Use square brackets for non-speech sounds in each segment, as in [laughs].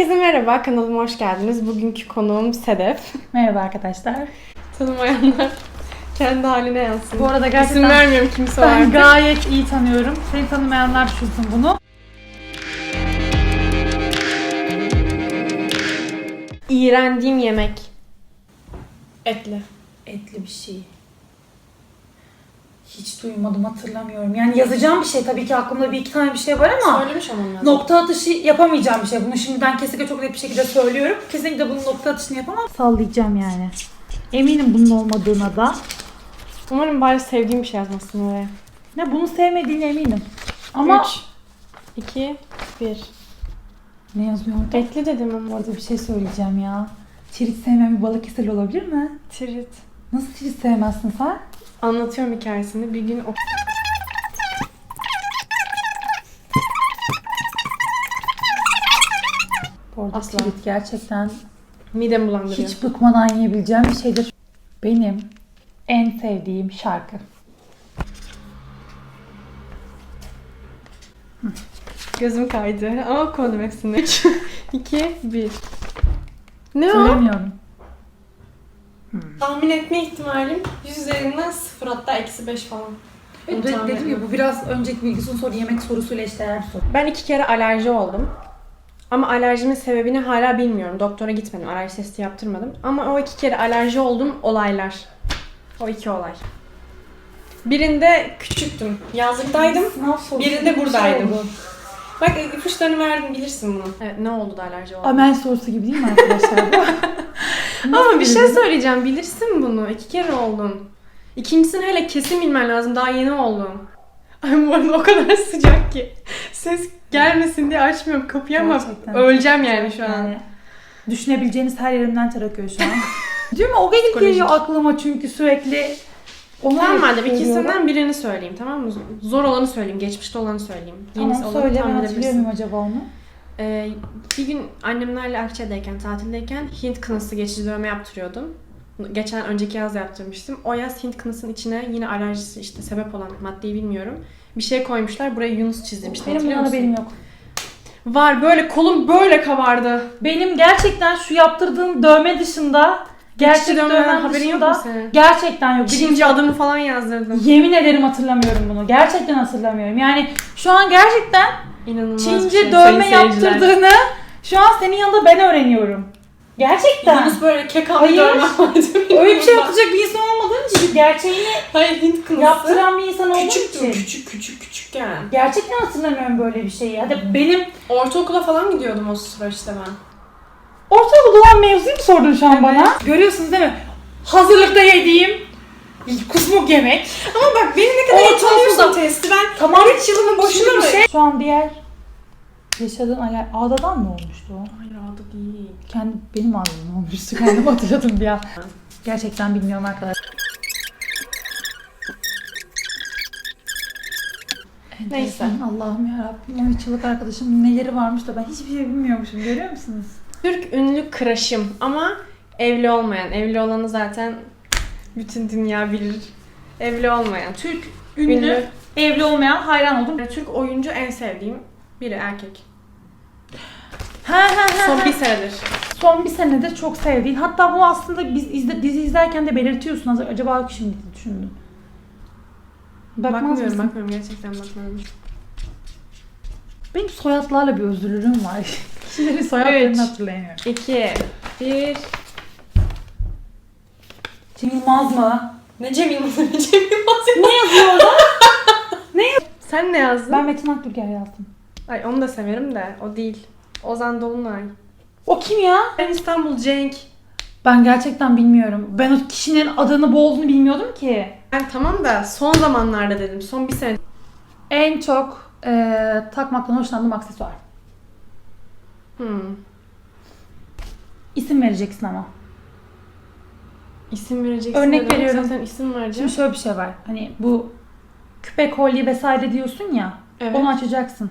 Herkese merhaba, kanalıma hoş geldiniz. Bugünkü konuğum Sedef. Merhaba arkadaşlar. Tanımayanlar kendi haline yansın. Bu arada İsim gerçekten vermiyorum kimse ben var. gayet iyi tanıyorum. Seni tanımayanlar düşünsün bunu. İğrendiğim yemek. Etli. Etli bir şey. Hiç duymadım hatırlamıyorum. Yani yazacağım bir şey tabii ki aklımda bir iki tane bir şey var ama Söylemiş olmam lazım. nokta atışı yapamayacağım bir şey. Bunu şimdiden kesinlikle çok net bir şekilde söylüyorum. Kesinlikle bunun nokta atışını yapamam. Sallayacağım yani. Eminim bunun olmadığına da. Umarım bari sevdiğim bir şey yazmasın oraya. Ne bunu sevmediğine eminim. Ama 3, 2, 1. ne yazıyor orada? Etli dedim ama. Orada bir şey söyleyeceğim ya. Tirit sevmeyen bir Balıkesir olabilir mi? Tirit. Nasıl tirit sevmezsin sen? Anlatıyorum hikayesini. Bir gün o... Bu arada Asla. gerçekten midem bulandırıyor. hiç bıkmadan yiyebileceğim bir şeydir. Benim en sevdiğim şarkı. Gözüm kaydı ama konu hepsini. 3, 2, 1. Ne o? Söylemiyorum. Tahmin etme ihtimalim 100 üzerinden 0 hatta eksi 5 falan. Evet, de- dedim ya bu biraz önceki bilgisayar soru yemek sorusuyla eşdeğer bir soru. Ben iki kere alerji oldum. Ama alerjimin sebebini hala bilmiyorum. Doktora gitmedim. Alerji testi yaptırmadım. Ama o iki kere alerji olduğum olaylar. O iki olay. Birinde küçüktüm. Yazlıktaydım. Birinde bir buradaydım. şey. Bak ipuçlarını verdim bilirsin bunu. Evet ne oldu da alerji oldu? Amel sorusu gibi değil mi arkadaşlar bu? [laughs] Ama bir şey söyleyeceğim. Bilirsin bunu. İki kere oldun. İkincisini hele kesin bilmen lazım. Daha yeni oldun. Ay bu arada o kadar [laughs] sıcak ki. Ses gelmesin diye açmıyorum kapıyı ama Gerçekten. öleceğim yani şu an. Yani düşünebileceğiniz her yerimden ter akıyor şu an. [laughs] Değil mi? O gelip geliyor aklıma çünkü sürekli. Onu Tamam madem söylüyorum. ikisinden birini söyleyeyim tamam mı? Zor olanı söyleyeyim, geçmişte olanı söyleyeyim. Yenisi Tamam olanı söyle ben tahmin hatırlıyor edebilirsin. muyum acaba onu? Ee, bir gün annemlerle Akça'dayken, tatildeyken Hint kınası geçici dövme yaptırıyordum. Geçen önceki yaz yaptırmıştım. O yaz Hint kınasının içine yine alerjisi işte sebep olan maddeyi bilmiyorum. Bir şey koymuşlar. Buraya Yunus çizdirmişler. Benim Hatırlıyor bundan musun? haberim yok. Var böyle kolum böyle kabardı. Benim gerçekten şu yaptırdığım dövme dışında gerçek Geçici dövmeden dövmem haberin yok dışında mu senin? gerçekten yok. Birinci adımı falan yazdırdım. Yemin ederim hatırlamıyorum bunu. Gerçekten hatırlamıyorum. Yani şu an gerçekten İnanılmaz Çince şey. dövme sayın seyirciler. yaptırdığını şu an senin yanında ben öğreniyorum. Gerçekten. Yunus böyle kekan Hayır. dövme. Öyle bir şey yapacak bir insan olmadığın için gerçeğini Hayır Hint kınası. yaptıran bir insan olduğun Küçüktüm için. küçük küçük küçükken. Gerçekten hatırlamıyorum böyle bir şeyi. Hadi benim Ortaokula falan gidiyordum o süreçte ben. Ortaokulda olan mevzuyu mu sordun şu an Evet. bana? Görüyorsunuz değil mi? Hazırlıkta yediğim kusmuk yemek. Ama bak beni ne kadar tanıyorsun testi. Ben Tamam. 13 yılımı boşuna mı? bir şey. Şu an diğer yaşadığın aler ağdadan mı olmuştu o? Hayır adı değil. Kendi benim ağzım olmuştu. Kendimi hatırladım bir an. Gerçekten bilmiyorum arkadaşlar. Neyse. Allah'ım ya Rabbim 13 yıllık arkadaşım neleri varmış da ben hiçbir şey bilmiyormuşum görüyor musunuz? Türk ünlü crush'ım ama evli olmayan. Evli olanı zaten bütün dünya bilir. Evli olmayan. Türk Ünlü, ünlü. evli olmayan hayran oldum. Türk oyuncu en sevdiğim biri erkek. Ha ha ha. Son bir senedir. Son bir senedir çok sevdiğin. Hatta bu aslında biz izle, dizi izlerken de belirtiyorsun. Acaba şimdi düşündüm. Bakmaz bakmıyorum mısın? bakmıyorum gerçekten bakmıyorum. Benim soyadlarla bir özürlülüğüm var. [laughs] Kişilerin soyadlarını Üç. hatırlayamıyorum. 2 1 Cem Yılmaz mı? Ne Cem Yılmaz [laughs] ne Cem Yılmaz ya? Ne yazıyor orada? [laughs] Sen ne yazdın? ben Metin Akdülger yazdım. Ay onu da severim de o değil. Ozan Dolunay. O kim ya? Ben İstanbul Cenk. Ben gerçekten bilmiyorum. Ben o kişinin adını bu olduğunu bilmiyordum ki. Ben tamam da son zamanlarda dedim. Son bir sene. En çok eee takmaktan hoşlandığım aksesuar. Hmm. İsim vereceksin ama. İsim vereceksin. Örnek dedim. veriyorum. Zaten isim vereceğim. Şimdi şöyle bir şey var. Hani bu küpe kolye vesaire diyorsun ya. Evet. Onu açacaksın.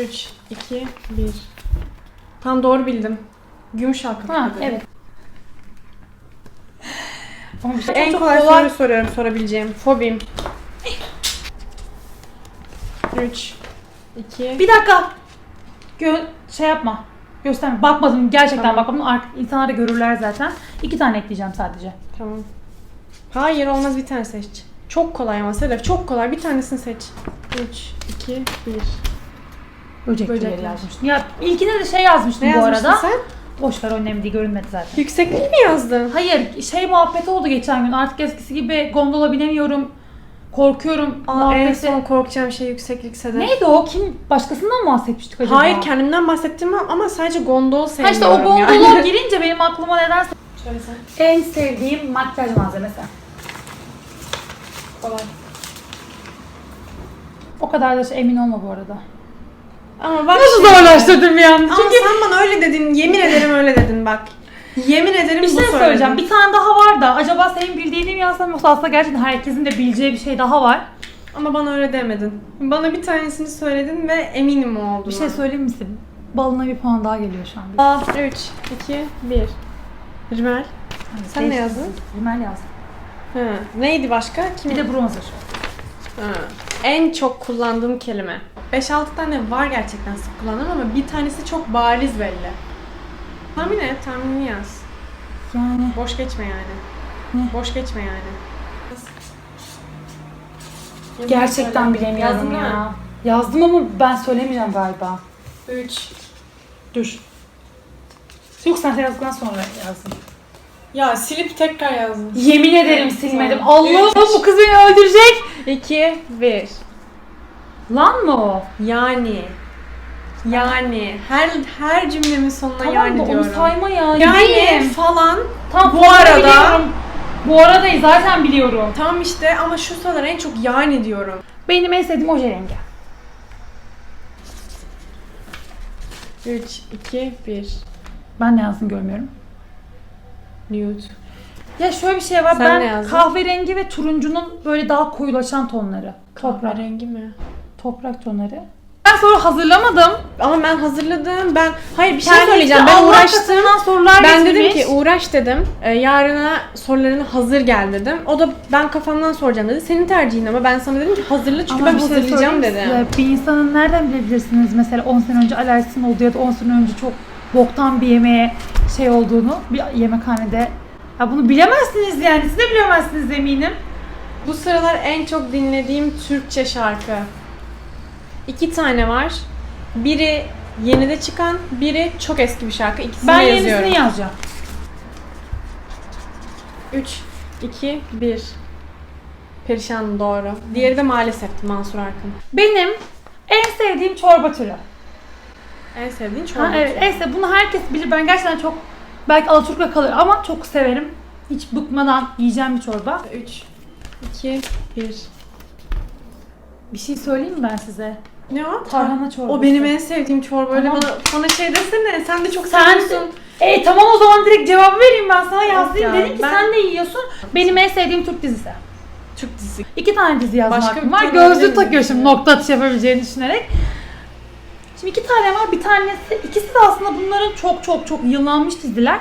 3, 2, 1. Tam doğru bildim. Gümüş halka. Ha evet. Şey En kolay, kolay. soruyu soruyorum sorabileceğim. Fobim. 3, 2, Bir dakika. Gö şey yapma. Gösterme. Bakmadım. Gerçekten Tamam. bakmadım. Ar- İnsanlar da görürler zaten. İki tane ekleyeceğim sadece. Tamam. Hayır olmaz bir tane seç. Çok kolay ama Sedef çok kolay. Bir tanesini seç. 3, 2, 1. Böcekleri Böcekler. yazmıştım. Ya ilkine de şey yazmıştım Ne bu arada. sen? Boş ver önemli değil görünmedi zaten. Yükseklik mi yazdın? Hayır şey muhabbeti oldu geçen gün. Artık eskisi gibi gondola binemiyorum. Korkuyorum. Aa, en muhabbeti. son korkacağım şey yükseklik Sedef. Neydi o? Kim? Başkasından mı bahsetmiştik acaba? Hayır kendimden bahsettim ama sadece gondol Ha sevmiyorum işte o gondola yani. [laughs] girince benim aklıma nedense Şöyle sen. en sevdiğim makyaj malzemesi. Kolay. O kadar da şey emin olma bu arada. Ama bak Nasıl şimdi- zorlaştırdım yani? Ama Çünkü sen bana öyle dedin. Yemin ederim öyle dedin bak. Yemin ederim bir bu şey söyleyeceğim. Bir tane daha var da acaba senin bildiğini mi yazsam yoksa aslında gerçekten herkesin de bileceği bir şey daha var. Ama bana öyle demedin. Bana bir tanesini söyledin ve eminim o olduğuna. Bir şey söyleyeyim misin? Balına bir puan daha geliyor şu an. 3, 2, 1. Rimel. Sen ne yazdın? Rimel yazdım. Ha. Neydi başka? Kim? Bir de bronzer. Ha. En çok kullandığım kelime. 5-6 tane var gerçekten sık kullandığım ama bir tanesi çok bariz belli. Tahmin et, tahminini yaz. Yani Boş geçme yani. Ne? Boş geçme yani. gerçekten Yazdım bilemiyorum mi? ya. Yazdım ama ben söylemeyeceğim galiba. 3. Dur. Yok sen yazdıktan sonra yazdın. Ya silip tekrar yazdım. Yemin ederim silmedim. Tamam. Allah'ım Üç. bu kız beni öldürecek. 2, 1. Lan mı o? Yani. Yani. Her her cümlemin sonuna Tamam yani da onu diyorum. sayma ya. Yani Gideyim. falan. Tam bu arada- biliyorum. Bu arada zaten biliyorum. Tamam işte ama şu sıralar en çok yani diyorum. Benim en sevdiğim oje rengi. 3, 2, 1. Ben ne yazdım görmüyorum. Nude. Ya şöyle bir şey var. Sen ne ben yazdın? kahverengi ve turuncunun böyle daha koyulaşan tonları. Toprak. rengi mi? Toprak tonları. Ben soru hazırlamadım. Ama ben hazırladım. Ben hayır bir şey Kendisi söyleyeceğim. Ben Allah uğraştım. katından sorular Ben dedim getirmiş. ki uğraş dedim. Ee, yarına sorularını hazır gel dedim. O da ben kafamdan soracağım dedi. Senin tercihin ama ben sana dedim ki hazırla çünkü Ama ben bir şey hazırlayacağım söyleyeyim dedim. size. Bir insanın nereden bilebilirsiniz mesela 10 sene önce alerjisinin olduğu ya da 10 sene önce çok boktan bir yemeğe şey olduğunu bir yemekhanede. Ya bunu bilemezsiniz yani. Siz de bilemezsiniz eminim. Bu sıralar en çok dinlediğim Türkçe şarkı. İki tane var. Biri yenide çıkan, biri çok eski bir şarkı. İkisini Ben de yazıyorum. yenisini yazacağım. 3, 2, 1. Perişan doğru. Diğeri de maalesef Mansur Arkın. Benim en sevdiğim çorba türü. En sevdiğin çorba. Ha, evet, neyse bunu herkes bilir. Ben gerçekten çok belki Alaturka kalır ama çok severim. Hiç bıkmadan yiyeceğim bir çorba. 3, 2, 1. Bir şey söyleyeyim mi ben size? Ne o? Tarhana çorbası. O benim en sevdiğim çorba. Öyle Tamam. bana, bana şey desene. Sen de çok Sen- seviyorsun. E tamam o zaman direkt cevap vereyim ben sana yazayım. ya, Dedim ki ben- sen de yiyorsun. Benim en sevdiğim Türk dizisi. Türk dizisi. İki tane dizi yazma Başka hakkım bir var. tane Gözlüğü takıyor şimdi nokta atışı yapabileceğini düşünerek. Şimdi iki tane var. Bir tanesi, ikisi de aslında bunların çok çok çok yıllanmış diziler.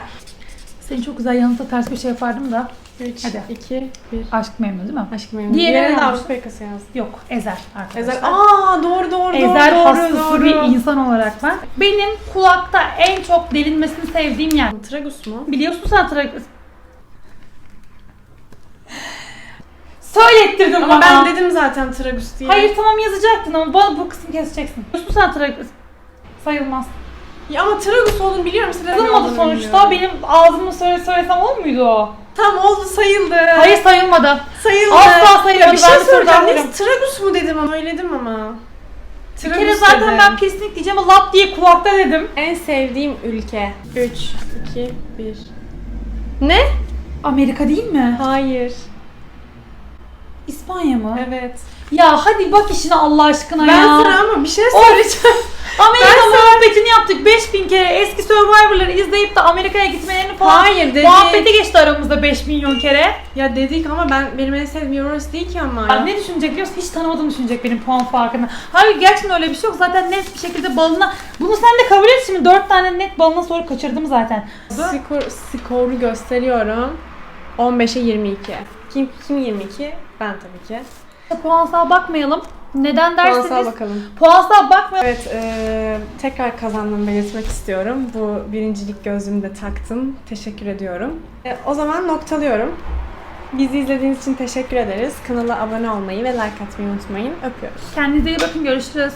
Seni çok güzel yanıta ters bir şey yapardım da. 3, Hadi. 2, 1. Aşk memnu değil mi? Aşkım memnun. Diğeri Diğerine de Avrupa yakası yazdım. Yok, Ezel arkadaşlar. Ezel. Aa doğru doğru Ezel doğru. hastası doğru, bir insan olarak ben. Benim kulakta en çok delinmesini sevdiğim yer. Tragus mu? Biliyorsun sen tragus. Söylettirdin Ama bana. ben dedim zaten Tragus diye. Hayır tamam yazacaktın ama bana bu kısmı keseceksin. Biliyorsun sen tragus. Sayılmaz. Ya ama Tragus olduğunu biliyorum. Ne Yazılmadı olduğunu sonuçta. bilmiyorum. Benim ağzımı söyle söylesem olur muydu o? Tamam oldu sayıldı. Hayır sayılmadı. sayıldı. Asla sayılmadı. Ya bir şey Ben bir daha Ne. Tragus mu dedim ama söyledim ama. Bir Tragus kere zaten dedim. ben piercing diyeceğim ama lap diye kulakta dedim. En sevdiğim ülke. 3, 2, 1. Ne? Amerika değil mi? Hayır. İspanya mı? Evet. Ya hadi bak işine Allah aşkına Ben ya. sana ama bir şey söyleyeceğim. Amerika muhabbetini yaptık 5000 kere. Eski Survivor'ları izleyip de Amerika'ya gitmelerini falan. Hayır dedik. Muhabbeti geçti aramızda 5 milyon kere. Ya dedik ama ben benim en sevdiğim orası değil ki ama. Ya ne düşünecek biliyor musun? Hiç tanımadığını düşünecek benim puan farkını. Hayır gerçekten öyle bir şey yok. Zaten net bir şekilde balına... Bunu sen de kabul et şimdi. 4 tane net balına soru kaçırdım zaten. Skor, skoru gösteriyorum. 15'e 22. Kim kim 22? Ben tabii ki. Puansal bakmayalım. Neden Puansal derseniz bakalım. puansal bakmayın. Evet, e, tekrar kazandığımı belirtmek istiyorum. Bu birincilik gözlüğümü de taktım. Teşekkür ediyorum. E, o zaman noktalıyorum. Bizi izlediğiniz için teşekkür ederiz. Kanala abone olmayı ve like atmayı unutmayın. Öpüyoruz. Kendinize iyi bakın görüşürüz.